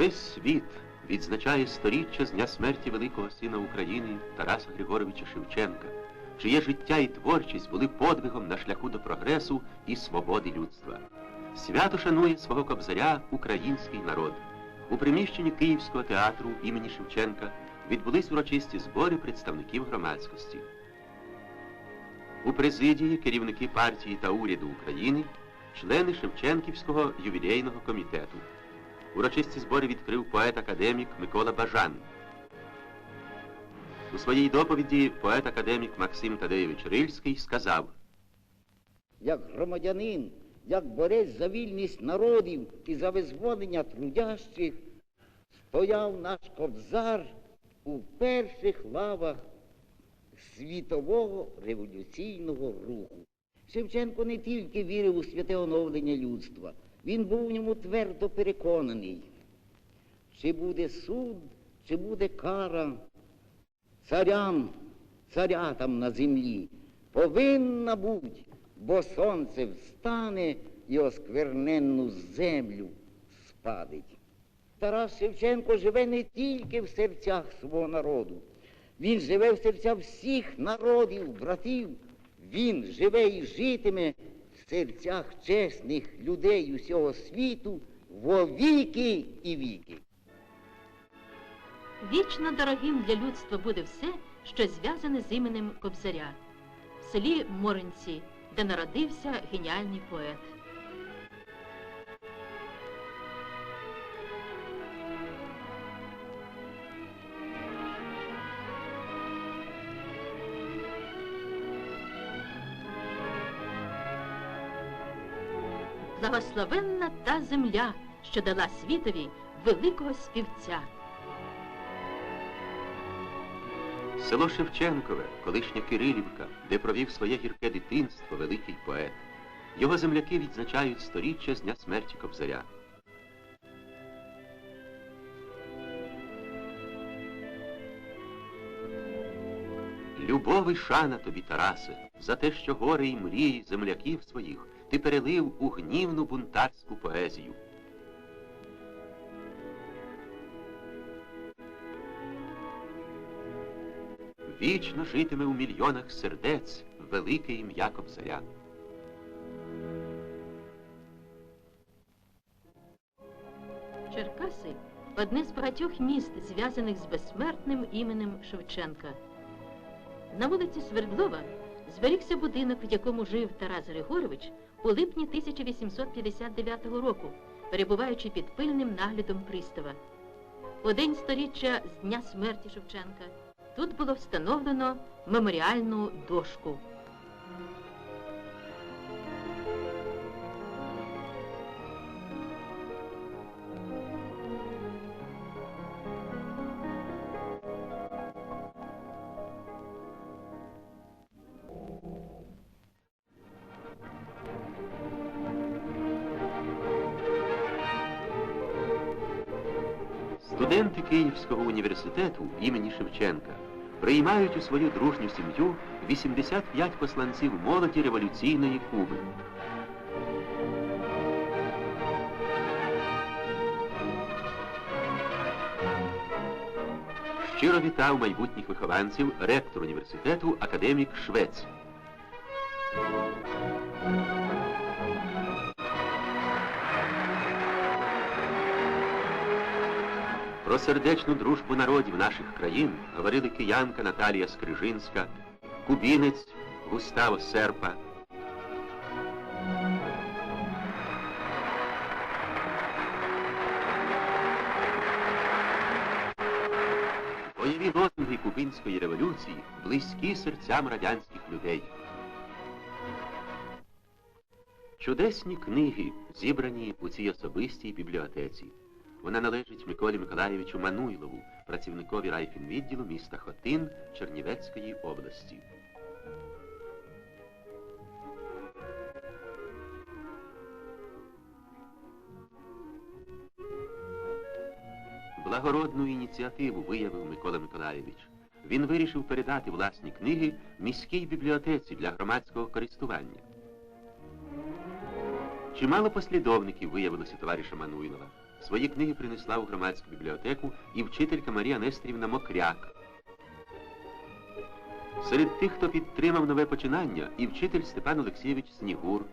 Весь світ відзначає сторіччя з дня смерті великого сина України Тараса Григоровича Шевченка, чиє життя і творчість були подвигом на шляху до прогресу і свободи людства. Свято шанує свого кобзаря український народ. У приміщенні Київського театру імені Шевченка відбулись урочисті збори представників громадськості. У президії керівники партії та уряду України, члени Шевченківського ювілейного комітету. Урочисті збори відкрив поет-академік Микола Бажан. У своїй доповіді поет-академік Максим Тадеєвич Рильський сказав, як громадянин, як борець за вільність народів і за визволення трудящих, стояв наш кобзар у перших лавах світового революційного руху. Шевченко не тільки вірив у святе оновлення людства, він був у ньому твердо переконаний. Чи буде суд, чи буде кара царям, царятам на землі, повинна бути, бо сонце встане і оскверненну землю спадить. Тарас Шевченко живе не тільки в серцях свого народу, він живе в серцях всіх народів, братів. Він живе і житиме в серцях чесних людей усього світу во віки і віки. Вічно дорогим для людства буде все, що зв'язане з іменем Кобзаря в селі Моринці, де народився геніальний поет. Благословенна та земля, що дала світові великого співця. село Шевченкове, колишня Кирилівка, де провів своє гірке дитинство великий поет. Його земляки відзначають сторіччя з дня смерті Кобзаря. Любов і шана тобі, Тарасе, за те, що гори і мрії земляків своїх ти перелив у гнівну бунтарську поезію. Вічно житиме у мільйонах сердець велике ім'я Кобзаря. Черкаси одне з багатьох міст, зв'язаних з безсмертним іменем Шевченка. На вулиці Свердлова зберігся будинок, в якому жив Тарас Григорович у липні 1859 року, перебуваючи під пильним наглядом пристава. У день сторіччя з дня смерті Шевченка тут було встановлено меморіальну дошку. Студенти Київського університету імені Шевченка приймають у свою дружню сім'ю 85 посланців молоді революційної Куби. Щиро вітав майбутніх вихованців ректор університету академік Швець. Про сердечну дружбу народів наших країн говорили киянка Наталія Скрижинська, кубінець Густаво Серпа. Бойові лозунги кубинської революції близькі серцям радянських людей. Чудесні книги зібрані у цій особистій бібліотеці. Вона належить Миколі Миколаєвичу Мануйлову, працівникові райфінвідділу міста Хотин Чернівецької області. Благородну ініціативу виявив Микола Миколаєвич. Він вирішив передати власні книги міській бібліотеці для громадського користування. Чимало послідовників виявилося товариша Мануйлова. Свої книги принесла у громадську бібліотеку і вчителька Марія Нестрівна Мокряк. Серед тих, хто підтримав нове починання, і вчитель Степан Олексійович Снігур.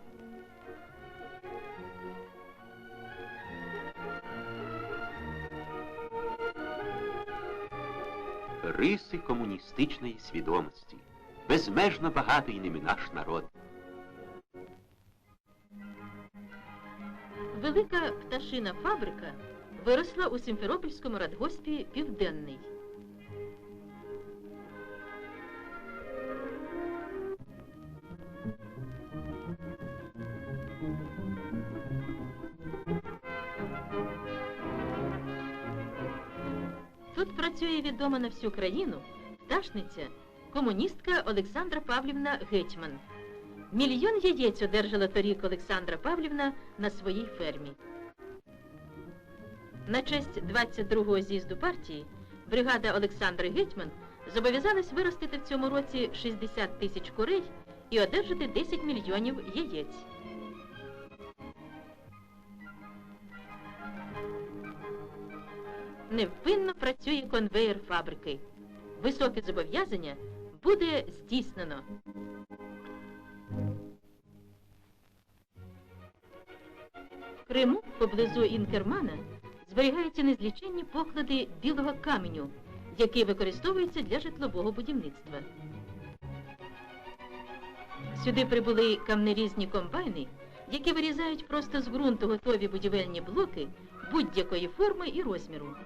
Риси комуністичної свідомості. Безмежно багатий ними наш народ. Велика пташина фабрика виросла у Сімферопольському радгоспі Південний. Тут працює відома на всю країну пташниця, комуністка Олександра Павлівна Гетьман. Мільйон яєць одержала торік Олександра Павлівна на своїй фермі. На честь 22-го з'їзду партії бригада Олександри Гетьман зобов'язалась виростити в цьому році 60 тисяч курей і одержати 10 мільйонів яєць. Невпинно працює конвеєр фабрики. Високе зобов'язання буде здійснено. Криму, поблизу Інкермана, зберігаються незліченні поклади білого каменю, який використовується для житлового будівництва. Сюди прибули камнерізні комбайни, які вирізають просто з ґрунту готові будівельні блоки будь-якої форми і розміру.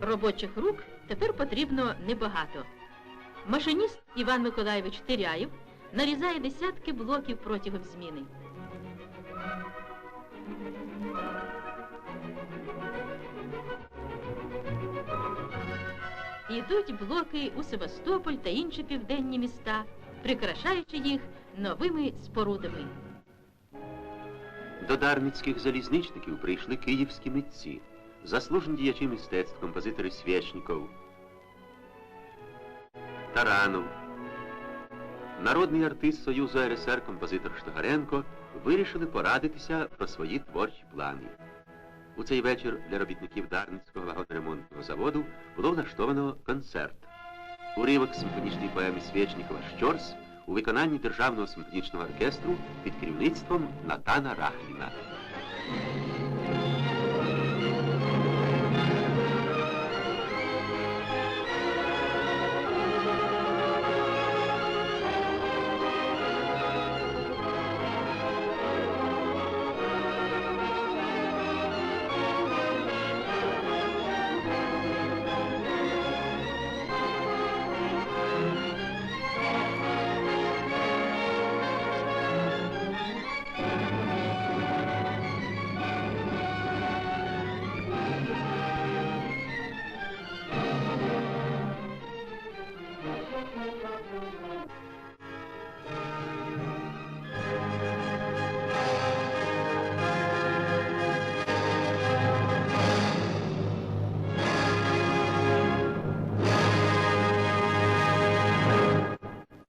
Робочих рук тепер потрібно небагато. Машиніст Іван Миколайович Теряєв нарізає десятки блоків протягом зміни. Ідуть блоки у Севастополь та інші південні міста, прикрашаючи їх новими спорудами. До дарницьких залізничників прийшли київські митці, заслужені діячі мистецтв, композитори Свєчніков, Таранов. Народний артист Союзу РСР композитор Штагаренко вирішили порадитися про свої творчі плани. У цей вечір для робітників Дарницького вагоноремонтного заводу було влаштовано концерт. Уривок симфонічної поеми Свєчнікова Щорс у виконанні Державного симфонічного оркестру під керівництвом Натана Рахліна.